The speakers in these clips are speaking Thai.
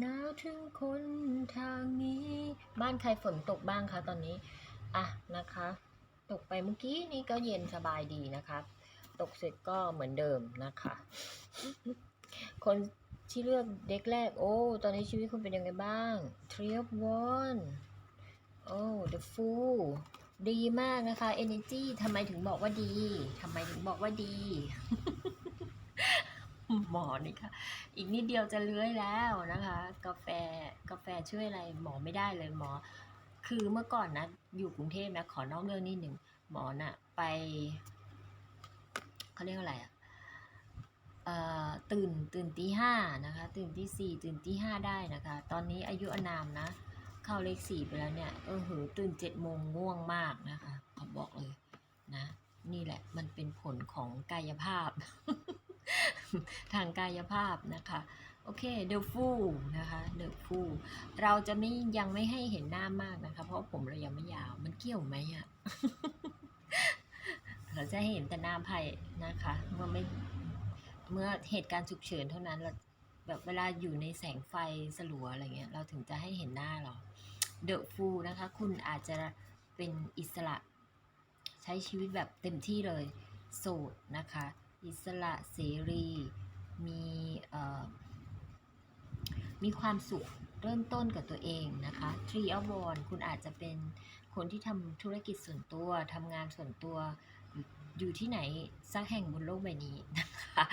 หนาวถึงคนทางนี้ บ้านใครฝนตกบ้างคะตอนนี้ อะนะคะ ตกไปเมื่อกี้นี่ก็เย็นสบายดีนะคะ ตกเสร็จก็เหมือนเดิมนะคะ คนที่เลือกเด็กแรก โอ้ ตอนนี้ชีวิตคุณเป็นยังไงบ้าง Three of Wands โอ้ The Fool ดีมากนะคะ Energy ทำไมถึงบอกว่าดี ทำไมถึงบอกว่าดี หมอนี่ค่ะ อีกนิดเดียวจะเลื้อยแล้วนะคะ กาแฟกาแฟช่วยอะไรหมอไม่ได้เลยหมอ คือเมื่อก่อนนะ อยู่กรุงเทพนะขอนอกเรื่องนิดหนึ่งหมอน่ะ ไปเขาเรียกว่าอะไรอะเอ่อตื่นตื่นตีห้านะคะ ตื่นตีสี่ตื่นตีห้าได้นะคะ ตอนนี้อายุอานามนะ เข้าเลขสี่ไปแล้วเนี่ยเออเหอตื่นเจ็ดโมงง่วงมากนะคะขอบอกเลยนะ นี่แหละมันเป็นผลของกายภาพ ทางกายภาพนะคะโอเค The Fool นะคะ The Fool เราจะไม่ยังไม่ให้เห็นหน้ามากนะคะ เพราะผมเรายังไม่ยาวมันเกี่ยวไหมอะเราจะให้เห็นแต่หน้าไพ่นะคะ เมื่อไม่เมื่อเหตุการณ์ฉุกเฉินเท่านั้นเราแบบเวลาอยู่ในแสงไฟสลัวอะไรเงี้ย เราถึงจะให้เห็นหน้าเรา The Fool นะคะ คุณอาจจะเป็นอิสระ ใช้ชีวิตแบบเต็มที่เลย โสดนะคะ อิสระเสรี มีมีความสุขเริ่มต้นกับตัวเองนะคะ Tree of w a n d คุณอาจจะเป็นคนที่ทำธุรกิจส่วนตัวทำงานส่วนตัวอยู่อยู่ที่ไหนสักแห่งบนโลกใบนี้นะคะ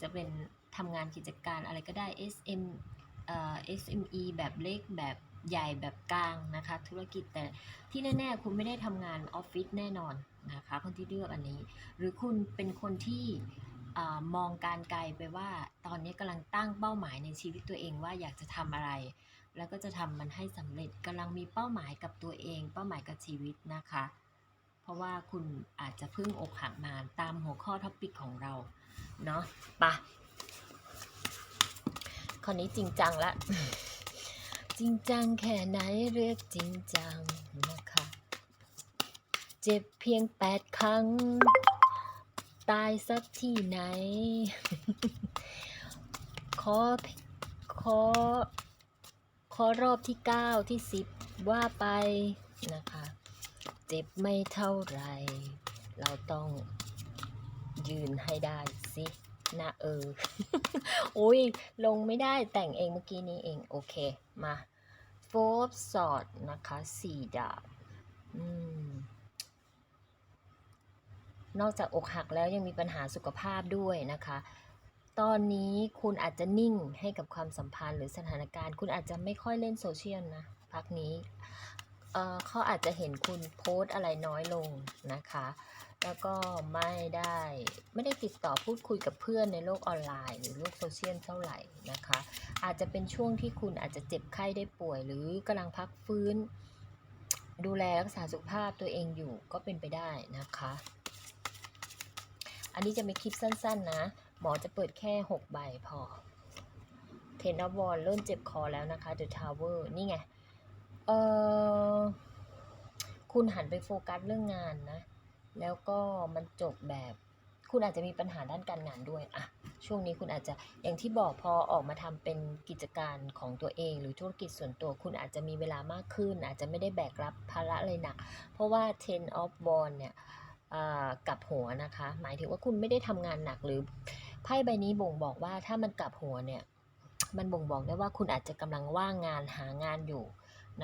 จะเป็นทำงานกิจการอะไรก็ได้ SM เอ่อ SME แบบเล็กแบบ ใหญ่แบบกลางนะคะ ธุรกิจแต่ที่แน่ ๆ คุณไม่ได้ทำงานออฟฟิศแน่นอนนะคะคนที่เลือกอันนี้ หรือคุณเป็นคนที่อมองการไกลไปว่า ตอนนี้กำลังตั้งเป้าหมายในชีวิตตัวเองว่าอยากจะทำอะไร แล้วก็จะทำมันให้สำเร็จกำลังมีเป้าหมายกับตัวเอง เป้าหมายกับชีวิตนะคะ เพราะว่าคุณอาจจะเพิ่งอกหักมาตามหัวข้อท็อปิกของเราเนาะปะคราวนี้จริงจังละ ริงจังแค่ไหนเรียกจริงจังนะคะ เจ็บเพียงแปดครั้ง ตายสักที่ไหน ขอ ขอ ขอรอบที่เก้าที่สิบว่าไปนะคะ เจ็บไม่เท่าไหรเราต้องยืนให้ได้สินะเออโอ้ยลงไม่ได้แต่งเองเมื่อกี้นี้เอง โอเค มา โฟร์สอดนะคะสี่ดาบอืมนอกจากอกหักแล้วยังมีปัญหาสุขภาพด้วยนะคะ ตอนนี้คุณอาจจะนิ่งให้กับความสัมพันธ์หรือสถานการณ์ คุณอาจจะไม่ค่อยเล่นโซเชียลนะ พักนี้ เขาอาจจะเห็นคุณโพสอะไรน้อยลงนะคะ แล้วก็ไม่ได้ไม่ได้ติดต่อพูดคุยกับเพื่อนในโลกออนไลน์ หรือโลกโซเชียลเท่าไหร่นะคะ อาจจะเป็นช่วงที่คุณอาจจะเจ็บไข้ได้ป่วย หรือกำลังพักฟื้น ดูแลรักษาสุขภาพตัวเองอยู่ก็เป็นไปได้นะคะ อันนี้จะเป็นคลิปสั้นๆนะ หมอจะเปิดแค่ 6 ใบพอเทนอ f วอลเริ่มเจ็บคอแล้วนะคะ The Tower นี่ไง เออคุณหันไปโฟกัสเรื่องงานนะ แล้วก็มันจบแบบคุณอาจจะมีปัญหาด้านการงานด้วยอะช่วงนี้คุณอาจจะอย่างที่บอกพอออกมาทำเป็นกิจการของตัวเอง หรือธุรกิจส่วนตัวคุณอาจจะมีเวลามากขึ้น อาจจะไม่ได้แบกรับภาระอะไรหนัก เพราะว่า ten of w a n d เนี่ยกลับหัวนะคะ หมายถึงว่าคุณไม่ได้ทำงานหนักหรือไพ่ใบนี้บ่งบอกว่าถ้ามันกลับหัวเนี่ย มันบ่งบอกได้ว่าคุณอาจจะกำลังว่างงานหางานอยู่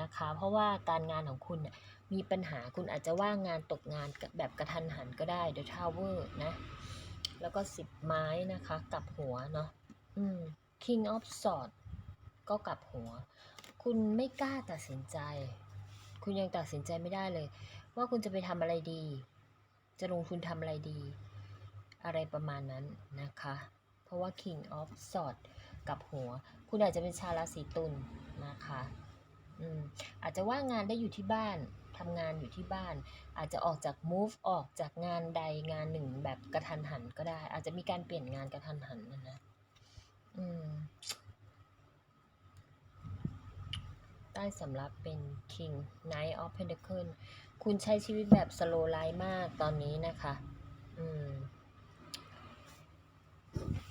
นะคะ เพราะว่าการงานของคุณเนี่ยมีปัญหาคุณอาจจะว่างงานตกงานแบบกระทันหันก็ได้ The Tower นะ แล้วก็สิบไม้นะคะกลับหัวเนาะอืม King of Swords ก็กลับหัว คุณไม่กล้าตัดสินใจ คุณยังตัดสินใจไม่ได้เลย ว่าคุณจะไปทำอะไรดี จะลงทุนทำอะไรดี อะไรประมาณนั้นนะคะ เพราะว่า King of Swords กับหัว คุณอาจจะเป็นชาวราศีตุลนะคะ อาจจะว่างงานได้อยู่ที่บ้านทำงานอยู่ที่บ้าน อาจจะออกจาก move ออกจากงานใดงานหนึ่งแบบกระทันหันก็ได้ อาจจะมีการเปลี่ยนงานกระทันหันนะนะใต้สำรับเป็น King Knight of Pentacles คุณใช้ชีวิตแบบ slow life มากตอนนี้นะคะ อืม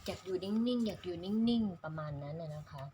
อยากอยู่นิ่งๆ อยากอยู่นิ่งๆ ประมาณนั้นนะนะคะ